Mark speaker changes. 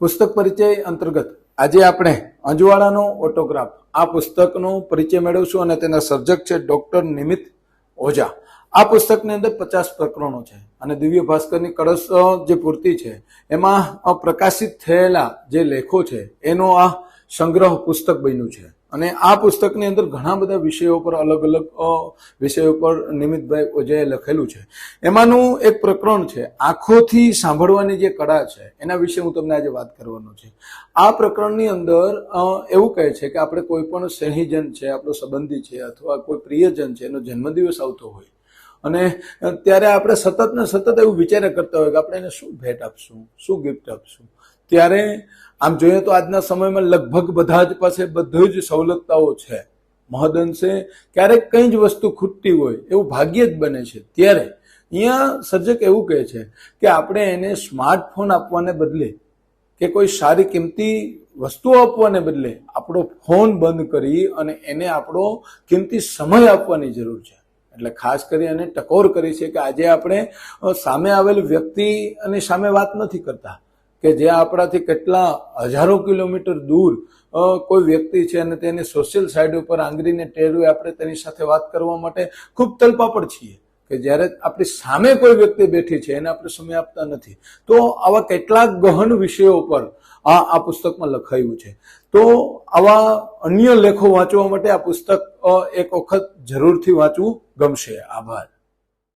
Speaker 1: પુસ્તક પરિચય અંતર્ગત આજે આપણે અંજવાળાનો ઓટોગ્રાફ, આ પુસ્તકનો પરિચય મેળવશું અને તેના સર્જક છે ડોક્ટર નિમિત ઓઝા. આ પુસ્તકની અંદર પચાસ પ્રકરણો છે અને દિવ્ય ભાસ્કરની કળશ જે પૂર્તિ છે, એમાં પ્રકાશિત થયેલા જે લેખો છે, એનો આ સંગ્રહ પુસ્તક બન્યું છે. અને આ પુસ્તકની અંદર ઘણા બધા વિષયો પર અલગ અલગ વિષયો પર નિમિતભાઈ ઓઝાએ લખેલું છે. એમાંનું એક પ્રકરણ છે, આંખોથી સાંભળવાની જે કળા છે, એના વિશે હું તમને આજે વાત કરવાનો છે. આ પ્રકરણની અંદર એવું કહે છે કે આપણે કોઈ પણ સ્નેહીજન છે, આપણો સંબંધી છે, અથવા કોઈ પ્રિયજન છે, એનો જન્મદિવસ આવતો હોય અને ત્યારે આપણે સતત ને સતત એવું વિચાર્યા કરતા હોય કે આપણે એને શું ભેટ આપશું, શું ગિફ્ટ આપશું. ત્યારે આમ જોઈએ તો આજના સમયમાં લગભગ બધા જ પાસે બધી જ સવલતતાઓ છે. મહદઅંશે ક્યારેક કંઈ જ વસ્તુ ખૂટતી હોય, એવું ભાગ્ય જ બને છે. ત્યારે અહીંયા સર્જક એવું કહે છે કે આપણે એને સ્માર્ટફોન આપવાને બદલે કે કોઈ સારી કિંમતી વસ્તુઓ આપવાને બદલે આપણો ફોન બંધ કરી અને એને આપણો કિંમતી સમય આપવાની જરૂર છે. એટલે ખાસ કરી અને ટકોર કરી છે કે આજે આપણે સામે આવેલ અને સામે વાત નથી કરતા. કે જે આપણાથી કેટલા હજારો કિલોમીટર દૂર કોઈ વ્યક્તિ છે અને તેની સોશિયલ સાઇડ ઉપર આંગળીને ટેરવે આપણે તેની સાથે વાત કરવા માટે ખૂબ તલપાપડ છીએ. કે જ્યારે આપણી સામે કોઈ વ્યક્તિ બેઠી છે, એને આપણે સમય આપતા નથી. તો આવા કેટલાક ગહન વિષયો પર આ આ પુસ્તકમાં લખાયું છે. તો આવા અન્ય લેખો વાંચવા માટે આ પુસ્તક એક વખત જરૂરથી વાંચવું ગમશે. આભાર.